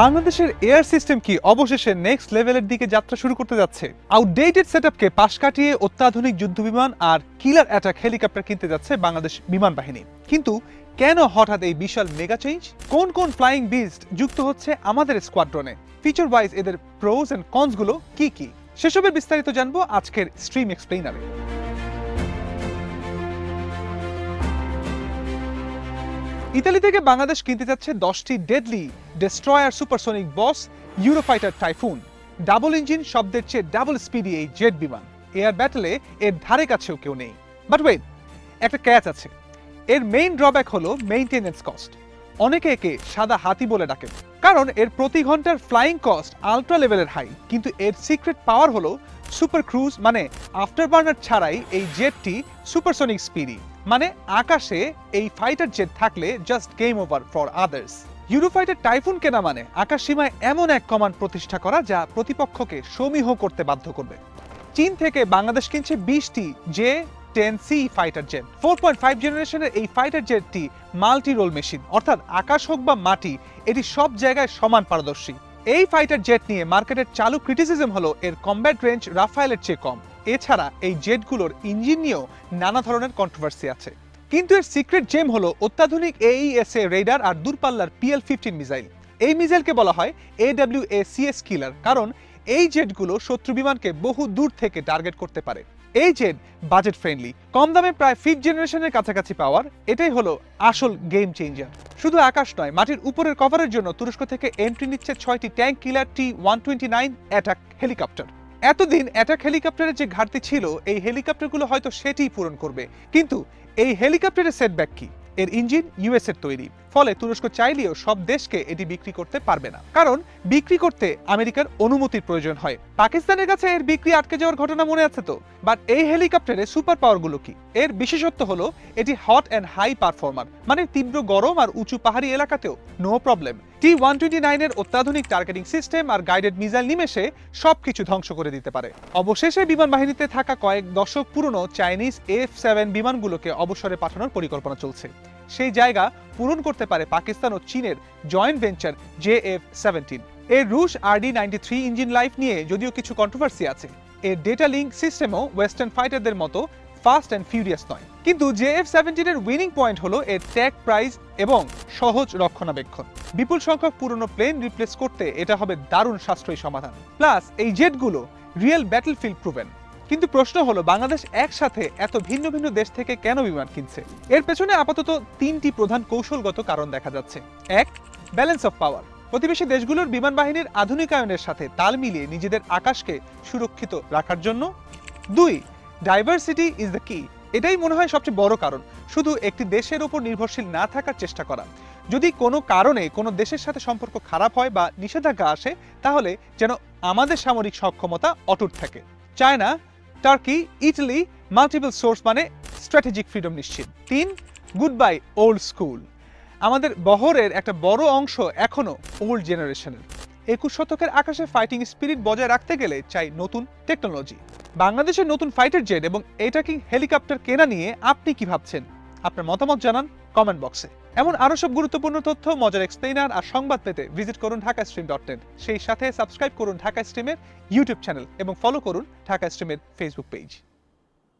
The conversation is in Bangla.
বাংলাদেশের এয়ার সিস্টেম কি অবশেষে নেক্সট লেভেলের দিকে যাত্রা শুরু করতে যাচ্ছে? আউটডেটেড সেটআপকে পাশ কাটিয়ে অত্যাধুনিক যুদ্ধবিমান আর কিলার অ্যাটাক হেলিকপ্টার কিনতে যাচ্ছে বাংলাদেশ বিমান বাহিনী। কিন্তু কেন হঠাৎ এই বিশাল মেগা চেঞ্জ কোন কোন ফ্লাইং বিস্ট যুক্ত হচ্ছে আমাদের স্কোয়াড্রনে ফিচার ওয়াইজ এদের প্রোজ এন্ড কনসগুলো কি কি? সেসবের বিস্তারিত জানব আজকের স্ট্রিম এক্সপ্লেইনারে ইতালি থেকে বাংলাদেশ কিনতে যাচ্ছে দশটি deadly destroyer supersonic boss Eurofighter Typhoon double engine শব্দের চেয়ে ডাবল স্পিডি এই জেট বিমান। এয়ার ব্যাটেলে এর ধারে কাছেও কেউ নেই। বাট ওয়েট একটা ক্যাচ আছে। এর মেইন ড্রব্যাক হলো মেইনটেনেন্স কস্ট অনেকে একে সাদা হাতি বলে ডাকেন। কারণ এর প্রতি ঘণ্টার ফ্লাইং কস্ট আলট্রা লেভেলের হাই কিন্তু এর সিক্রেট পাওয়ার হলো সুপার ক্রুজ মানে আফটার বার্নার ছাড়াই এই জেটটি সুপারসনিক স্পিডি মানে আকাশে এই ফাইটার জেট থাকলে just game over for others Eurofighter Typhoon কেনা মানে আকাশ সীমায় এমন এক কমান্ড প্রতিষ্ঠা করা যা প্রতিপক্ষকে সমীহ করতে বাধ্য করবে। চীন থেকে বাংলাদেশ কিনছে বিশটি J ten C fighter jet four point five জেনারেশনের এই ফাইটার জেটটি মাল্টি রোল মেশিন অর্থাৎ আকাশ হোক বা মাটি, এটি সব জায়গায় সমান পারদর্শী। এই ফাইটার জেট নিয়ে মার্কেটের চালু ক্রিটিসিজম হলো এর কমব্যাট রেঞ্জ রাফায়েলের চেয়ে কম। এছাড়া এই জেটগুলোর ইঞ্জিন নিয়েও নানা ধরনের কন্ট্রোভার্সি আছে। কিন্তু এর সিক্রেট জেম হলো অত্যাধুনিক এইএসএ রেডার আর দূরপাল্লার পিএল ফিফটিন মিসাইল এই মিসাইলকে বলা হয় এডাব্লিউ এ সিএস কিলার কারণ এই জেটগুলো শত্রু বিমানকে বহু দূর থেকে টার্গেট করতে পারে। এই জেট বাজেট ফ্রেন্ডলি কম দামে প্রায় ফিফথ জেনারেশনের কাছাকাছি পাওয়ার, এটাই হলো আসল গেম চেঞ্জার শুধু আকাশ নয়, মাটির উপরের কভারের জন্য তুরস্ক থেকে এন্ট্রি নিচ্ছে ছয়টি tank killer T one twenty nine attack helicopter এতদিন অ্যাটাক হেলিকপ্টারের যে ঘাটতি ছিল, এই হেলিকপ্টারগুলো হয়তো সেটিই পূরণ করবে। কিন্তু এই হেলিকপ্টারের সেটব্যাক কি? এর ইঞ্জিন ইউএস এর তৈরি। ফলে তুরস্ক চাইলেও সব দেশকে এটি বিক্রি করতে পারবে না। কারণ বিক্রি করতে আমেরিকার অনুমতির প্রয়োজন হয়। পাকিস্তানের কাছে এর বিক্রি আটকে যাওয়ার ঘটনা মনে আছে তো? বাট এই হেলিকপ্টারে সুপার পাওয়ারগুলো কি? এর বিশেষত্ব হলো, এটি হট অ্যান্ড হাই পারফর্মার মানে তীব্র গরম আর উঁচু পাহাড়ি এলাকাতেও no problem T one twenty নাইনের অত্যাধুনিক টার্গেটিং সিস্টেম আর গাইডেড মিসাইল নিমেষে সবকিছু ধ্বংস করে দিতে পারে। অবশেষে বিমান বাহিনীতে থাকা কয়েক দশক পুরনো চাইনিজ এফ সেভেন বিমানগুলোকে অবসরে পাঠানোর পরিকল্পনা চলছে। সেই জায়গা পূরণ করতে পারে পাকিস্তান ও চীনের joint venture J F seventeen এর রুশ RD ninety three engine life নিয়ে যদিও কিছু কন্ট্রোভার্সি আছে, এর ডেটা লিঙ্ক সিস্টেমও ওয়েস্টার্ন ফাইটারদের মতো ফাস্ট অ্যান্ড ফিউরিয়াস নয়। কিন্তু জে এফ সেভেন্টিনের উইনিং পয়েন্ট হলো এর ট্যাগ প্রাইস এবং সহজ রক্ষণাবেক্ষণ। বিপুল সংখ্যক পুরনো প্লেন রিপ্লেস করতে এটা হবে দারুণ সাশ্রয়ী সমাধান। প্লাস এই জেটগুলো রিয়েল ব্যাটলফিল্ড প্রুভেন। কিন্তু প্রশ্ন হলো, বাংলাদেশ একসাথে এত ভিন্ন ভিন্ন দেশ থেকে কেন বিমান কিনছে? এর পেছনে আপাতত তিনটি প্রধান কৌশলগত কারণ দেখা যাচ্ছে। এক, ব্যালেন্স অফ পাওয়ার। প্রতিবেশী দেশগুলোর বিমান বাহিনীর আধুনিকায়নের সাথে তাল মিলিয়ে নিজেদের আকাশকে সুরক্ষিত রাখার জন্য। দুই ডাইভার্সিটি ইজ দ্য কি এটাই মনে হয় সবচেয়ে বড় কারণ। শুধু একটি দেশের উপর নির্ভরশীল না থাকার চেষ্টা করা। যদি কোনো কারণে কোনো দেশের সাথে সম্পর্ক খারাপ হয় বা নিষেধাজ্ঞা আসে, তাহলে যেন আমাদের সামরিক সক্ষমতা অটুট থাকে। China Turkey Italy multiple source মানে স্ট্র্যাটেজিক ফ্রিডম নিশ্চিত। তিন গুড বাই ওল্ড স্কুল আমাদের বহরের একটা বড় অংশ এখনও ওল্ড জেনারেশনের একুশ শতকের আকাশে ফাইটিং স্পিরিট বজায় রাখতে গেলে চাই নতুন টেকনোলজি বাংলাদেশের নতুন ফাইটার জেট এবং এটাকিং হেলিকপ্টার কেনা নিয়ে আপনি কি ভাবছেন? আপনার মতামত জানান কমেন্ট বক্সে এমন আরও সব গুরুত্বপূর্ণ তথ্য, মজার এক্সপ্লেনার আর সংবাদ পেতে ভিজিট করুন ঢাকা স্ট্রিম ডট নেট সেই সাথে সাবস্ক্রাইব করুন ঢাকা স্ট্রিমের ইউটিউব চ্যানেল এবং ফলো করুন ঢাকা স্ট্রিমের ফেসবুক পেজ